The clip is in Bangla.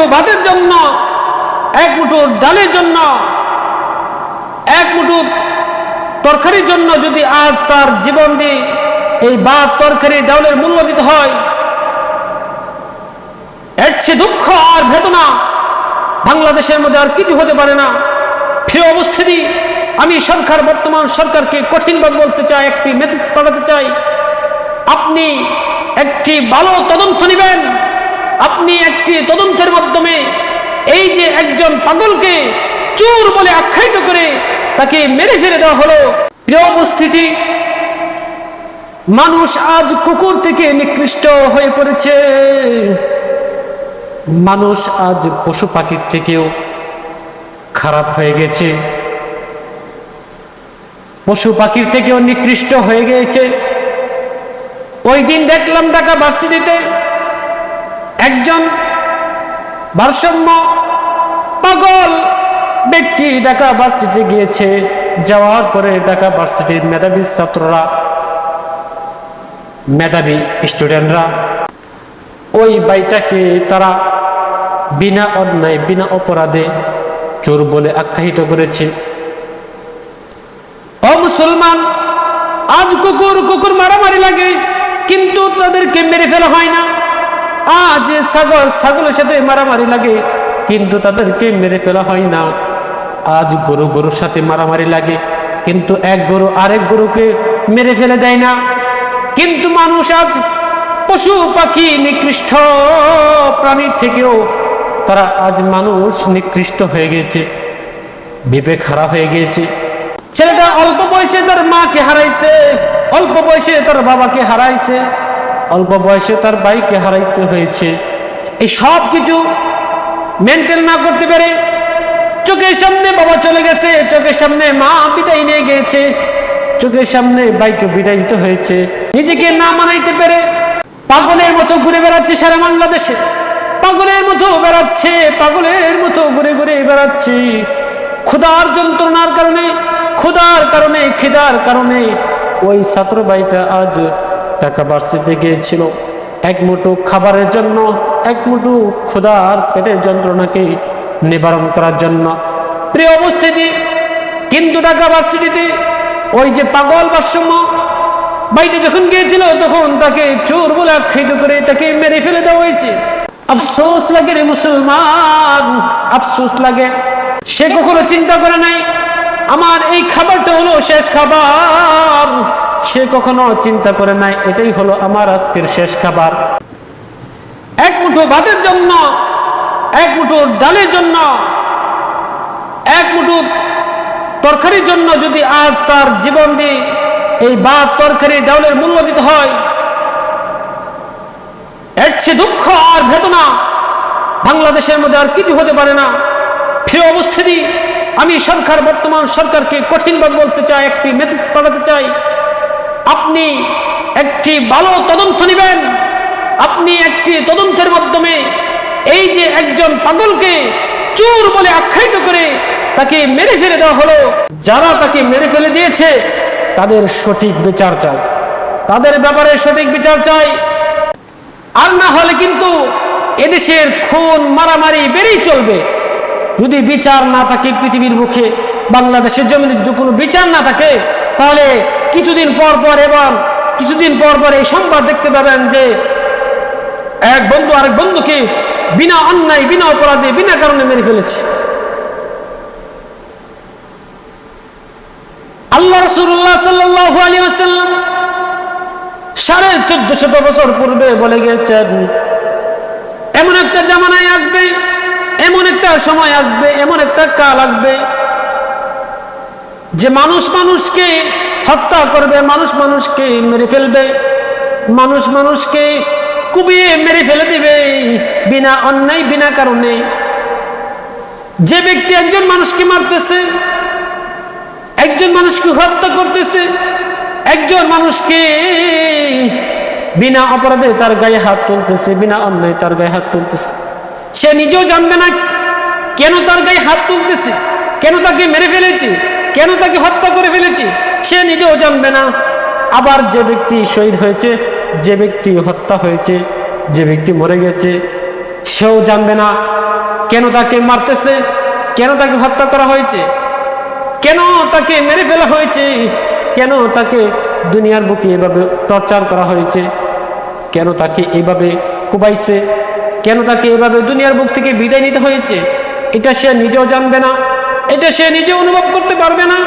মুঠো ভাতের জন্য, এক মুঠো ডালের জন্য, এক মুঠো তরকারির জন্য যদি আজ তার জীবন দিয়ে এই ভাত তরকারি ডাউলের মূল্য দিতে হয় দুঃখ আর বেদনা বাংলাদেশের মধ্যে আর কিছু হতে পারে না। প্রিয় অবস্থিতি আমি সরকার, বর্তমান সরকারকে কঠিনভাবে বলতে চাই, একটি মেসেজ পাঠাতে চাই। আপনি একটি ভালো তদন্ত নেবেন। আপনি একটি তদন্তের মাধ্যমে এই যে একজন পাগলকে চোর বলে আখ্যায়িত করে তাকে মেরে ফেলে দেওয়া হলো। প্রিয় উপস্থিতি, মানুষ আজ কুকুর থেকে নিকৃষ্ট হয়ে পড়েছে। মানুষ আজ পশু পাখির থেকেও খারাপ হয়ে গেছে। পশু পাখির থেকেও নিকৃষ্ট হয়ে গিয়েছে ওই দিন দেখলাম ঢাকা ভার্সিটিতে একজন ভারসাম্য পাগল ব্যক্তি ঢাকা ভার্সিটি গিয়েছে যাওয়ার পরে ঢাকা ভার্সিটির মেধাবী ছাত্ররা, মেধাবী স্টুডেন্টরা, ওই বাইটাকে তারা বিনা অন্যায়, বিনা অপরাধে চোর বলে আখ্যায়িত করেছে। ও মুসলমান, আজ কুকুর কুকুর মারামারি লাগে, কিন্তু তাদেরকে মেরে ফেলা হয় না। আজ ছাগল, ছাগলের সাথে মারামারি লাগে, কিন্তু তাদেরকে মেরে ফেলা হয় না। আজ গরু, গরুর সাথে মারামারি লাগে, কিন্তু এক গরু আরেক গরুকে মেরে ফেলে দেয় না। কিন্তু মানুষ আজ পশু পাখি নিকৃষ্ট প্রাণী থেকেও, তারা আজ মানুষ নিকৃষ্ট হয়ে গেছে বিবেক হারা হয়ে গিয়েছে ছেলেটা অল্প বয়সে তার মাকে হারাইছে, অল্প বয়সে তার বাবাকে হারাইছে। অল্প বয়সে তার বাইকে হারাইতে হয়েছে। এই সব কিছু মেনটেন না করতে পারে চোখের সামনে বাবা চলে গেছে, চোখের সামনে মা বিদায় নিয়ে গিয়েছে, চোখের সামনে বাইকে বিদায় দিতে হয়েছে। নিজেকে না মানাইতে পেরে পাগলের মতো ঘুরে বেড়াচ্ছে সারা বাংলাদেশে। পাগলের মতো বেড়াচ্ছে, পাগলের মতো ঘুরে ঘুরে বেড়াচ্ছে। ক্ষুধার যন্ত্রণার কারণে, ক্ষুধার কারণে খিদার কারণে ওই ছাত্র ভাইটা আজ ঢাকা ভার্সিটিতে গিয়েছিল। এক মুঠো খাবারের জন্য, এক মুঠো ক্ষুধার পেটের যন্ত্রণাকে নিবারণ করার জন্য। প্রিয় অবস্থিতি কিন্তু ঢাকা ভার্সিটিতে ওই যে পাগল ভারসাম্য বাইটা যখন গিয়েছিল, তখন তাকে চোর বলে আখ্যায়িত করে তাকে মেরে ফেলে দেওয়া হয়েছে। আফসোস লাগে রে মুসলমান, আফসোস লাগে। সে কখনো চিন্তা করে নাই, আমার এই খাবারটা হলো শেষ খাবার। সে কখনো চিন্তা করে নাই, এটাই হলো আমার আজকের শেষ খাবার। এক মুঠো ভাতের জন্য, এক মুঠো ডালের জন্য, এক মুঠো তরকারির জন্য যদি আজ তার জীবন দিয়ে এই ভাত, তরকারি ডাউলের মূল্য দিতে হয় দুঃখ আর বেদনা বাংলাদেশের মধ্যে আর কিছু হতে পারে না। প্রিয় অবস্থিতি আমি সরকার, বর্তমান সরকারকে কঠিনভাবে বলতে চাই, একটি মেসেজ পাঠাতে চাই। আপনি একটি ভালো তদন্ত নেবেন। আপনি একটি তদন্তের মাধ্যমে এই যে একজন পাগলকে চোর বলে আখ্যায়িত করে তাকে মেরে ফেলে দেওয়া হলো, যারা তাকে মেরে ফেলে দিয়েছে, তাদের সঠিক বিচার চাই। তাদের ব্যাপারে সঠিক বিচার চাই। আর না হলে কিন্তু এদেশের খুন, মারামারি বেড়েই চলবে। যদি বিচার না থাকে পৃথিবীর মুখে বাংলাদেশের জমিনে যদি কোনো বিচার না থাকে, তাহলে কিছুদিন পর পর এবং কিছুদিন পর পর এই সংবাদ দেখতে পাবেন যে এক বন্ধু আরেক বন্ধুকে বিনা অন্যায়, বিনা অপরাধে, বিনা কারণে মেরে ফেলেছে। আল্লাহ রসুল্লাহ সাল্লাহ সাড়ে চোদ্দ শত বছর পূর্বে বলে গেছেন এমন একটা জামানায় আসবে, এমন একটা সময় আসবে, এমন একটা কাল আসবে যে মানুষ মানুষকে হত্যা করবে, মানুষ মানুষকে মেরে ফেলবে, মানুষ মানুষকে কুবিয়ে মেরে ফেলে দিবে, বিনা অন্যায়, বিনা কারণে। যে ব্যক্তি একজন মানুষকে মারতেছে, একজন মানুষকে হত্যা করতেছে, একজন মানুষকে বিনা অপরাধে তার গায়ে হাত তুলতেছে, বিনা অন্যায় তার গায়ে হাত তুলতেছে। সে নিজেও জানবে না কেন তার গায়ে হাত তুলতেছে, কেন তাকে মেরে ফেলেছে কেন তাকে হত্যা করে ফেলেছে? সে নিজেও জানবে না। আবার যে ব্যক্তি শহীদ হয়েছে, যে ব্যক্তি হত্যা হয়েছে, যে ব্যক্তি মরে গেছে, সেও জানবে না কেন তাকে মারতেছে, কেন তাকে হত্যা করা হয়েছে, কেন তাকে মেরে ফেলা হয়েছে, কেন তাকে দুনিয়ার বুকে এভাবে টর্চার করা হয়েছে, কেন তাকে এভাবে কুবাইছে, কেন তাকে এভাবে দুনিয়ার বুক থেকে বিদায় নিতে হয়েছে, এটা সে নিজেও জানবে না। এটা সে নিজে অনুভব করতে পারবে না।